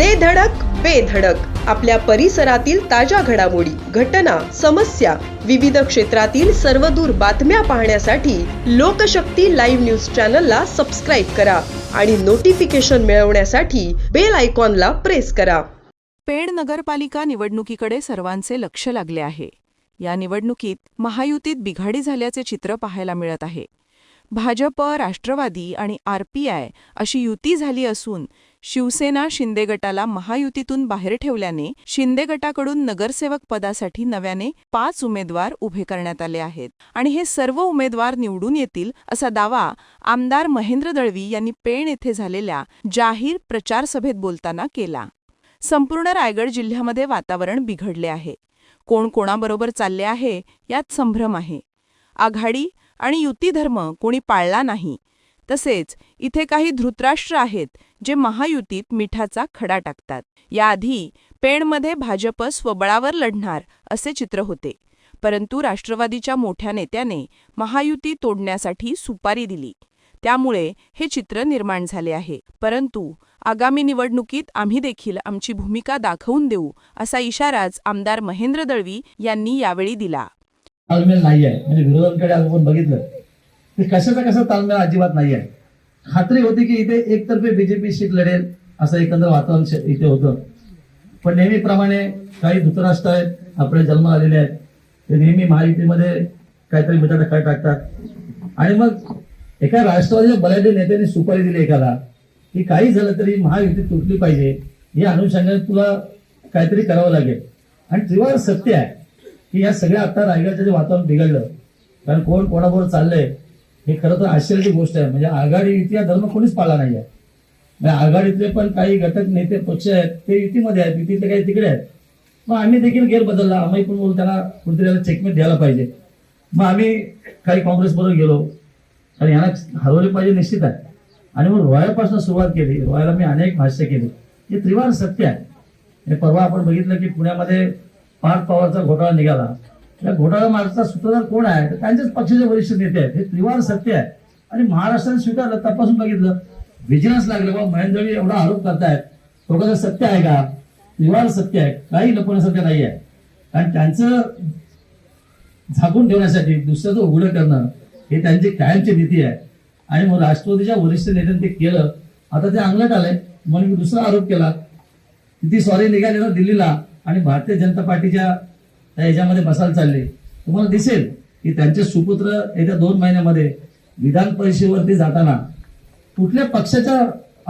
दे धडक बेधडक आपल्या परिसरातील ताज्या घडामोडी घटना समस्या विविध क्षेत्रातील सर्वदूर बातम्या पाहण्यासाठी लोकशक्ती लाईव्ह न्यूज चॅनलला सबस्क्राईब करा आणि नोटिफिकेशन मिळवण्यासाठी बेल आयकॉनला प्रेस करा. पेण नगरपालिका निवडणुकीकडे सर्वांचे लक्ष लागले आहे. या निवडणुकीत महायुतीत बिघाडी झाल्याचे चित्र पाहायला मिळत आहे. भाजप राष्ट्रवादी आणि आरपीआय अशी युती झाली असून शिवसेना शिंदे गटाला महायुतीतून बाहेर ठेवल्याने शिंदे गटाकडून नगरसेवक पदासाठी नव्याने पाच उमेदवार उभे करण्यात आले आहेत. आणि हे सर्व उमेदवार निवडून येतील असा दावा आमदार महेंद्र दळवी यांनी पेण येथे झालेल्या जाहीर प्रचारसभेत बोलताना केला. संपूर्ण रायगड जिल्ह्यामध्ये वातावरण बिघडले आहे. कोण कोणाबरोबर चालले आहे यात संभ्रम आहे. आघाडी आणि युती धर्म कोणी पाळला नाही. तसेच इथे काही धृतराष्ट्र आहेत जे महायुतीत मिठाचा खडा टाकतात. याआधी पेणमध्ये भाजप स्वबळावर लढणार असे चित्र होते. परंतु राष्ट्रवादीच्या मोठ्या नेत्याने महायुती तोडण्यासाठी सुपारी दिली. त्यामुळे हे चित्र निर्माण झाले आहे. परंतु आगामी निवडणुकीत आम्ही देखील आमची भूमिका दाखवून देऊ असा इशाराच आमदार महेंद्र दळवी यांनी यावेळी दिला. ताळमेळ नाही आहे म्हणजे विरोधांकडे आज आपण बघितलं. की कशाचा कसा ताळमेळ अजिबात नाही आहे खात्री होती की इथे एकतर्फे बीजेपी सीट लढेल असं एकंदर वातावरण इथे होतं. पण नेहमीप्रमाणे काही धृतराष्ट्र आहेत आपले जन्म आलेले आहेत ते नेहमी महायुतीमध्ये काहीतरी मिठाचा काय टाकतात. आणि मग एका राष्ट्रवादीच्या बलाढ्य नेत्याने सुपारी दिली एकाला. की काही झालं तरी महायुती तुटली पाहिजे. या अनुषंगाने तुला काहीतरी करावं लागेल. आणि त्रिवार सत्य आहे. की या सगळ्या आता रायगडचं जे वातावरण बिघडलं कारण कोण कोणाबरोबर चाललंय हे खरं तर आश्चर्याची गोष्ट आहे. म्हणजे आघाडी युतीचा धर्म कोणीच पाळला नाही आहे. म्हणजे आघाडीतले पण काही घटक नेते पक्ष आहेत ते युतीमध्ये आहेत युतीतले काही तिकडे आहेत. मग आम्ही देखील गेर बदलला. आम्ही पण त्याला त्यांना कुठेतरी चेकमेट द्यायला पाहिजे. मग आम्ही काही काँग्रेस बरोबर गेलो. आणि यांना हरवले पाहिजे निश्चित आहे. आणि मग रोयापासून सुरुवात केली. रोयाला मी अनेक भाष्य केली. हे त्रिवार सत्य आहे. हे परवा आपण बघितलं की पुण्यामध्ये पार पवारचा घोटाळा निघाला. या घोटाळा मागचा सूत्रधार कोण आहे? तर त्यांच्याच पक्षाचे वरिष्ठ नेते आहेत. हे त्रिवार सत्य आहे. आणि महाराष्ट्राने स्वीकारलं तपासून बघितलं. व्हिजिलन्स लागलं बाबा महेंद्रजी एवढा आरोप करतायत. तो कसं सत्य आहे का? त्रिवार सत्य आहे. काही लपवण्यासारखं नाही आहे. कारण त्यांचं झाकून ठेवण्यासाठी दुसऱ्याचं उघडं करणं हे त्यांची कायमची नीती आहे. आणि मग राष्ट्रवादीच्या वरिष्ठ नेत्यांनी ते केलं. आता ते अंगलट आलंय. म्हणून मी दुसरा आरोप केला. ती सॉरी निघाली ना दिल्लीला. आणि भारतीय जनता पार्टीच्या त्या बसायला चालले. तुम्हाला दिसेल की त्यांचे सुपुत्र येत्या दोन महिन्यामध्ये विधान परिषदेवरती जाताना कुठल्या पक्षाच्या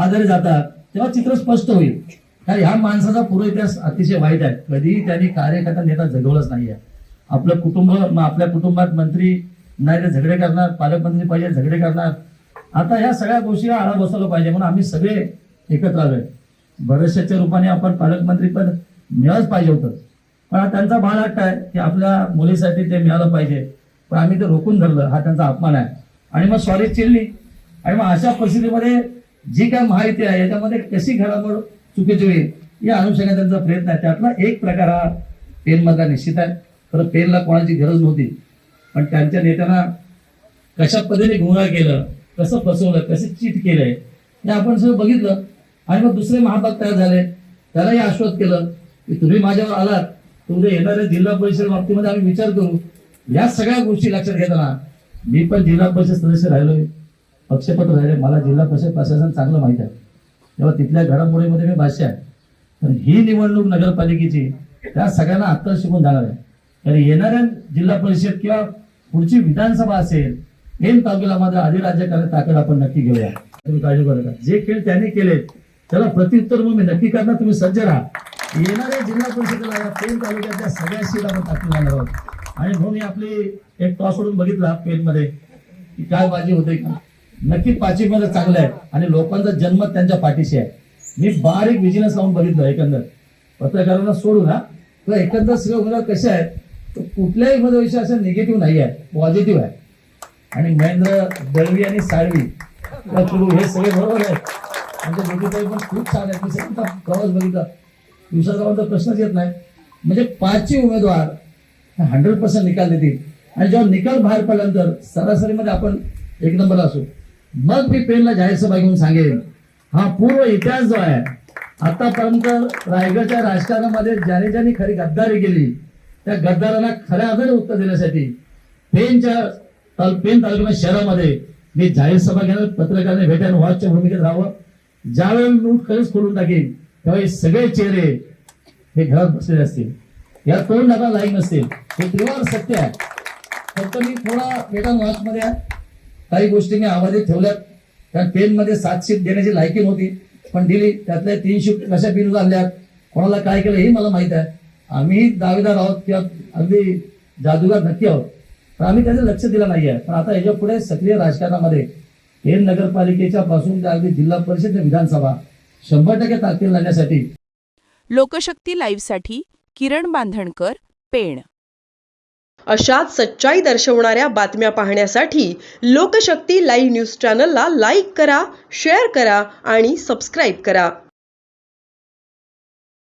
आधारे जातात तेव्हा चित्र स्पष्ट होईल. कारण ह्या माणसाचा पूर्व इतिहास अतिशय वाईट आहे. कधीही त्यांनी कार्यकर्ता नेता झगवलंच नाही आहे आपलं कुटुंब मग आपल्या कुटुंबात मंत्री नाही तर झगडे करणार पालकमंत्री पाहिजे झगडे करणार. आता ह्या सगळ्या गोष्टी आळा बसवलं पाहिजे म्हणून आम्ही सगळे एकत्र आलोय. बरेचशाच्या रूपाने आपण पालकमंत्री पण मिळालंच पाहिजे होतं. पण त्यांचा बाळ हट्ट आहे की आपल्या मुलीसाठी ते मिळालं पाहिजे. पण आम्ही ते रोखून धरलं हा त्यांचा अपमान आहे. आणि मग सॉरी चिल्ली आणि मग अशा परिस्थितीमध्ये जी काय माहिती आहे याच्यामध्ये कशी घडामोड चुकीची होईल या अनुषंगाने त्यांचा प्रयत्न आहे. त्यातला एक प्रकार हा पेनमधला निश्चित आहे. तर पेनला कोणाची गरज नव्हती. पण त्यांच्या नेत्यांना कशा पद्धतीने गुन्हा केलं कसं फसवलं कसं चीट केलंय हे आपण सगळं बघितलं. आणि मग दुसरे महाभाग तयार झाले. त्यालाही आश्वस्त केलं. की तुम्ही माझ्यावर आलात तुमच्या उद्या येणाऱ्या जिल्हा परिषद बाबतीमध्ये आम्ही विचार करू. या सगळ्या गोष्टी लक्षात घेताना मी पण जिल्हा परिषद सदस्य राहिलोय. पक्षपत्र राहिले. मला जिल्हा परिषद प्रशासन चांगलं माहीत आहे. तेव्हा तिथल्या घडामोडीमध्ये मी भाष्य आहे. तर ही निवडणूक नगरपालिकेची त्या सगळ्यांना आत्ता शिकून जाणार आहे. कारण येणाऱ्या जिल्हा परिषद किंवा पुढची विधानसभा असेल मेन तालुक्याला मात्र अधिराज्य करण्याची ताकद आपण नक्की घेऊया. तुम्ही काळजी करू नका. जे खेळ त्यांनी केले त्याला प्रत्युत्तर मग मी नक्की करणार. तुम्ही सज्ज राहा. येणाऱ्या जिल्हा परिषदेला पेन तालुक्यातल्या सगळ्या सीट आपण टाकून जाणार आहोत. आणि म्हणून मी आपली एक टॉस सोडून बघितला पेनमध्ये की काय बाजी होते का? नक्की पाचवी मध्ये चांगलं आहे आणि लोकांचा जन्म त्यांच्या पाठीशी आहे. मी बारीक विजिलन्स लावून बघितलं एकंदर. पत्रकारांना सोडू ना तर एकंदर सगळे उमेदवार कसे आहेत? तर कुठल्याही उमेदवाराविषयी असं निगेटिव्ह नाही आहे. पॉझिटिव्ह आहे. आणि महेंद्र दळवी आणि साळवी हे सगळे बरोबर आहेत. म्हणजे ज्योतिताई पण खूप छान आहेत. मी सगळं प्रवास बघितला. दिवसाचा तर प्रश्नच येत नाही. म्हणजे पाचही उमेदवार हंड्रेड पर्सेंट निकाल देतील. आणि जेव्हा निकाल बाहेर पडल्यानंतर सरासरीमध्ये आपण एक नंबर असू. मग मी पेनला जाहीर सभा घेऊन सांगेन. हा पूर्व इतिहास जो आहे आतापर्यंत रायगडच्या राजकारणामध्ये ज्याने ज्याने खरी गद्दारी केली त्या गद्दारांना खऱ्या अर्थाने उत्तर देण्यासाठी पेनच्या ताल- पेन तालुक्या शहरामध्ये मी जाहीर सभा घेणार पत्रकारांनी भेटायला वॉचच्या भूमिकेत राहावं. ज्यावेळेला नोट खरंच खोलून टाकेन तेव्हा हे सगळे चेहरे हे घरात बसलेले असतील. या तोंड नका लाईन नसतील हे त्रिवार सत्य आहे. फक्त मी थोडा वेगळा वाचमध्ये काही गोष्टी मी आवाजात ठेवल्यात. कारण पेनमध्ये सात शीट देण्याची लायकी नव्हती. पण दिली. त्यातल्या तीन शीट कशा बिनू आणल्यात? कोणाला काय केलं हे मला माहीत आहे. आम्ही दावेदार आहोत किंवा अगदी जादूगार नक्की आहोत. पण आम्ही त्याचं लक्ष दिलं नाही आहे. पण आता याच्यापुढे सक्रिय राजकारणामध्ये पेन नगरपालिकेच्या पासून ते अगदी जिल्हा परिषद विधानसभा शंभर टक्के ताकदीला आणण्यासाठी लोकशक्ती लाईव्हसाठी किरण बांधणकर पेण. अशाच सच्चाई दर्शवणाऱ्या बातम्या पाहण्यासाठी लोकशक्ती लाईव्ह न्यूज चॅनलला लाईक करा शेअर करा आणि सबस्क्राईब करा.